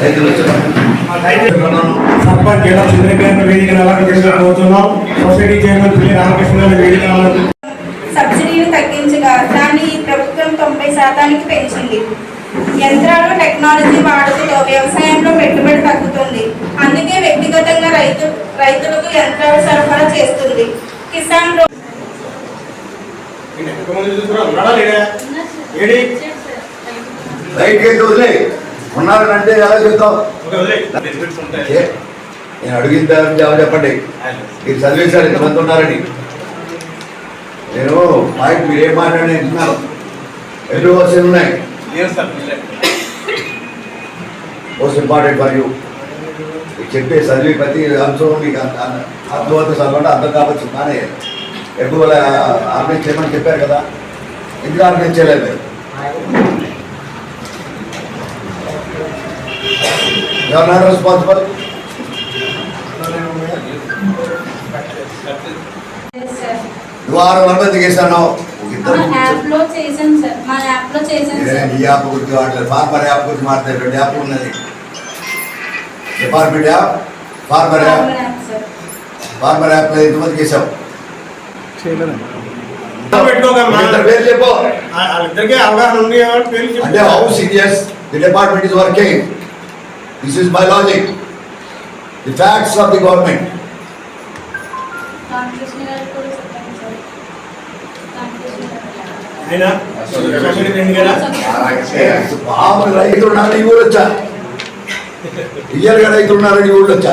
రైతులు సర్పంచ్ జిల్లా చంద్రకేంద్ర వేదికను సొసైటీ చైర్మన్ పిల్లి రామకృష్ణ వేదిక తగ్గించగా దాన్ని ఈ ప్రభుత్వం తొంభై శాతానికి పెంచింది. యంత్రాలు టెక్నాలజీ వాడుకతో వ్యవసాయంలో పెట్టుబడి తగ్గుతుంది. అందుకే వ్యక్తిగతంగా రైతు రైతులకు యంత్రాలు సరఫరా చేస్తుంది. కిసాన్ రో- ఏడి రైట్ గేట్ వదిలే. ఉన్నారనంటే ఎలా చెప్తావు? నేను అడిగిన తర్వాత చెప్పండి? మీరు చదివేశారు ఎంతమంది ఉన్నారని. నేను పాయింట్ మీరు ఏం మాట్లాడి వింటున్నాను. ఎన్ని వర్షాలు ఉన్నాయి. మోస్ట్ ఇంపార్టెంట్ ఫర్ యూ మీకు చెప్పే చదివి ప్రతి అంశం మీకు అంత- అంత- అర్థవంత చదవండి అర్థం కావచ్చు కానీ ఎక్కువ ఆర్గనైజ్ చేయమని చెప్పారు కదా? ఎందుకు ఆర్గనైజ్ చేయలేదు మీరు? ఎవరు రెస్పాన్సిబుల్ నువ్వు ఆరు వందల మంది చేశాను ఒక ఇద్దరు మా యాప్లో చేశాను సార్ మా యాప్లో చేశాను నేను సార్ ఈ యాప్ గురించి మాట్లాడలేదు ఫార్మర్ యాప్ గురించి మాట్లాడే రెండు యాప్ ఉన్నది department app farmer app farmer app sir farmer app లో ఎంతమంది చేసావు పెట్టుకోకమ్మా ఇద్దరు పేర్లు చెప్పు వాళ్ళిద్దరికీ అవగాహన ఉంది కాబట్టి పేర్లు చెప్పు. అంటే how serious the department is working this is my logic the facts of the government ఆయన రైతులు ఉన్నారని ఈ ఊరు వచ్చా? రియల్గా రైతులు ఉన్నారని ఈ ఊళ్ళో వచ్చా?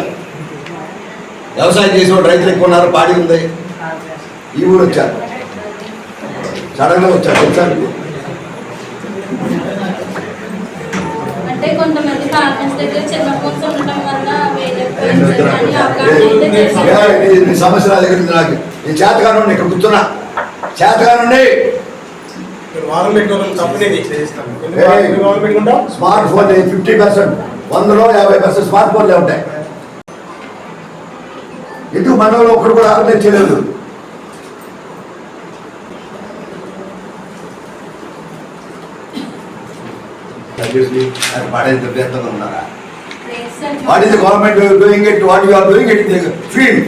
వ్యవసాయం చేసేవాడు రైతులు ఎక్కువ ఉన్నారు పాడి ఉంది. ఈ ఊరు వచ్చారు సడన్గా వచ్చారు నీ సమస్య నా దగ్గర నాకు. నేను చేతగాను ఇక్కడ కూర్చున్నా. చేతగానుండి. స్మార్ట్ ఫోన్ ఫిఫ్టీ పర్సెంట్ వందలో యాభై పర్సెంట్ స్మార్ట్ ఫోన్లే ఉంటాయి. ఎందుకు మనలో ఒకడు కూడా ఆర్గనైజ్ చేయలేదు? పాడేది ప్రయత్నంగా ఉన్నారా. What is the government doing it what you are doing it in the field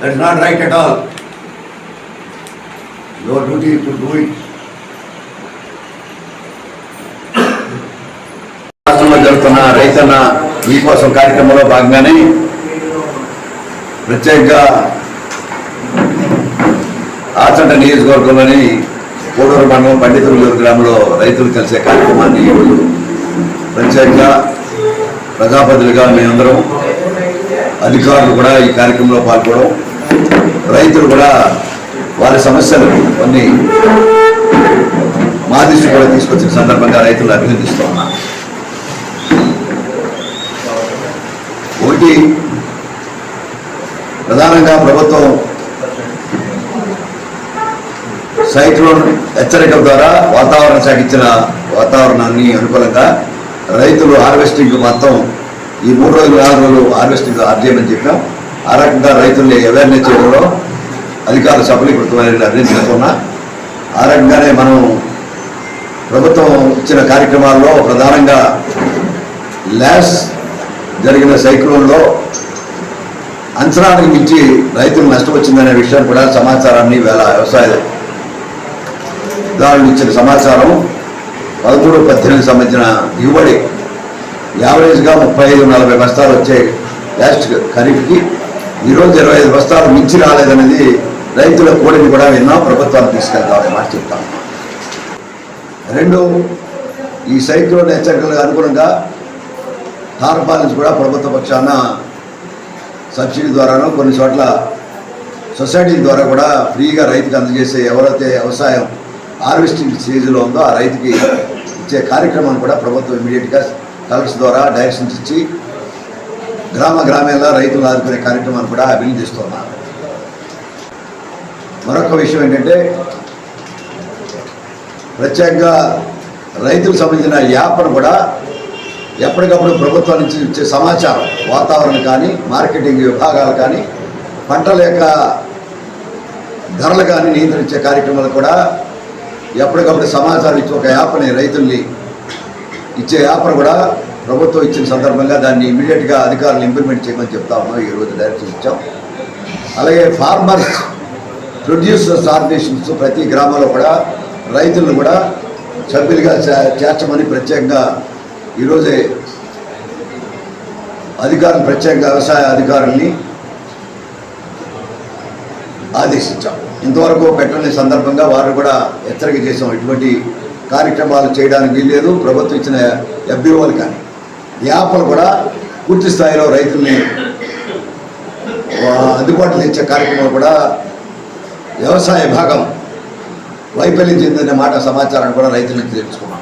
that is not right at all your duty to do it రాష్ట్రంలో జరుగుతున్న రైతన్న కోసం కార్యక్రమంలో భాగంగానే ప్రత్యేకంగా ఆచంట నియోజకవర్గంలోని కోడూరు మండలం పండితులు గ్రామంలో రైతులు కలిసే కార్యక్రమాన్ని ఈరోజు ప్రత్యేకంగా ప్రజాపతిలుగా మేమందరం అధికారులు కూడా ఈ కార్యక్రమంలో పాల్గొనడం రైతులు కూడా వారి సమస్యలు కొన్ని మా దృష్టి కూడా తీసుకొచ్చిన సందర్భంగా రైతులు అభినందిస్తూ ఉన్నాను ఒకటి ప్రధానంగా ప్రభుత్వం సైక్లోన్ హెచ్చరికల ద్వారా వాతావరణ శాఖ ఇచ్చిన వాతావరణాన్ని అనుకూలంగా రైతులు హార్వెస్టింగ్ మొత్తం ఈ మూడు రోజులు నాలుగు రోజులు హార్వెస్టింగ్ ఆర్జేయమని చెప్పాం. ఆ రకంగా రైతుల్ని అవేర్నెస్ చేయడంలో అధికారులు సఫలీకృతమైన అభినందిస్తున్నా ఆ రకంగానే మనం ప్రభుత్వం ఇచ్చిన కార్యక్రమాల్లో ప్రధానంగా ల్యాస్ జరిగిన సైక్లోన్లో అంచనానికి మించి రైతులు నష్టం వచ్చిందనే విషయం కూడా సమాచారాన్ని వేళ వ్యవసాయ దారులు ఇచ్చిన సమాచారం. పదమూడు పద్దెనిమిది సంబంధించిన దిగుబడి యావరేజ్గా ముప్పై ఐదు నలభై బస్తాలు వచ్చే లాస్ట్ ఖరీఫ్కి ఈరోజు ఇరవై ఐదు బస్తాలు మించి రాలేదనేది రైతుల కోడిని కూడా విన్నాం ప్రభుత్వాన్ని తీసుకెళ్తామని మాట చెప్తాం. రెండు ఈ సైక్లోన్ హెచ్చరికలకు అనుగుణంగా టార్పాలిన్స్ కూడా ప్రభుత్వ పక్షాన సబ్సిడీ ద్వారాను కొన్ని చోట్ల సొసైటీ ద్వారా కూడా ఫ్రీగా రైతుకి అందజేసే ఎవరైతే వ్యవసాయం హార్వెస్టింగ్ స్టేజ్లో ఉందో ఆ రైతుకి ఇచ్చే కార్యక్రమాన్ని కూడా ప్రభుత్వం ఇమీడియట్గా కలెక్టర్స్ ద్వారా డైరెక్షన్స్ ఇచ్చి గ్రామ గ్రామాల్లో రైతులు ఆదుకునే కార్యక్రమాన్ని కూడా అభివృద్ధి చేస్తున్నారు మరొక విషయం ఏంటంటే ప్రత్యేకంగా రైతులకు సంబంధించిన యాప్ను కూడా ఎప్పటికప్పుడు ప్రభుత్వం నుంచి ఇచ్చే సమాచారం వాతావరణం కానీ మార్కెటింగ్ విభాగాలు కానీ పంటల యొక్క ధరలు కానీ నియంత్రించే కార్యక్రమాలు కూడా ఎప్పటికప్పుడు సమాచారం ఇచ్చి ఒక యాప్ని రైతుల్ని ఇచ్చే యాప్ను కూడా ప్రభుత్వం ఇచ్చిన సందర్భంగా దాన్ని ఇమీడియట్గా అధికారులు ఇంప్లిమెంట్ చేయమని చెప్తా ఉన్నాం. ఈరోజు డైరెక్షన్ ఇచ్చాం. అలాగే ఫార్మర్స్ ప్రొడ్యూసర్స్ ఆర్గనైజేషన్స్ ప్రతి గ్రామంలో కూడా రైతులను కూడా సభ్యులుగా చే- చేర్చమని ప్రత్యేకంగా ఈరోజే అధికారులు ప్రత్యేకంగా వ్యవసాయ అధికారుల్ని ఆదేశించాం. ఇంతవరకు పెట్టని సందర్భంగా వారు కూడా హెచ్చరిక చేసాం ఇటువంటి కార్యక్రమాలు చేయడానికి వీల్లేదు ప్రభుత్వం ఇచ్చిన ఎఫ్బిఓలు కానీ. యాప్లు కూడా పూర్తి స్థాయిలో రైతుల్ని అందుబాటులో ఇచ్చే కార్యక్రమాలు కూడా వ్యవసాయ భాగం వైఫల్యం చెందిన మాట సమాచారాన్ని కూడా రైతుల నుంచి తెలుసుకున్నాం.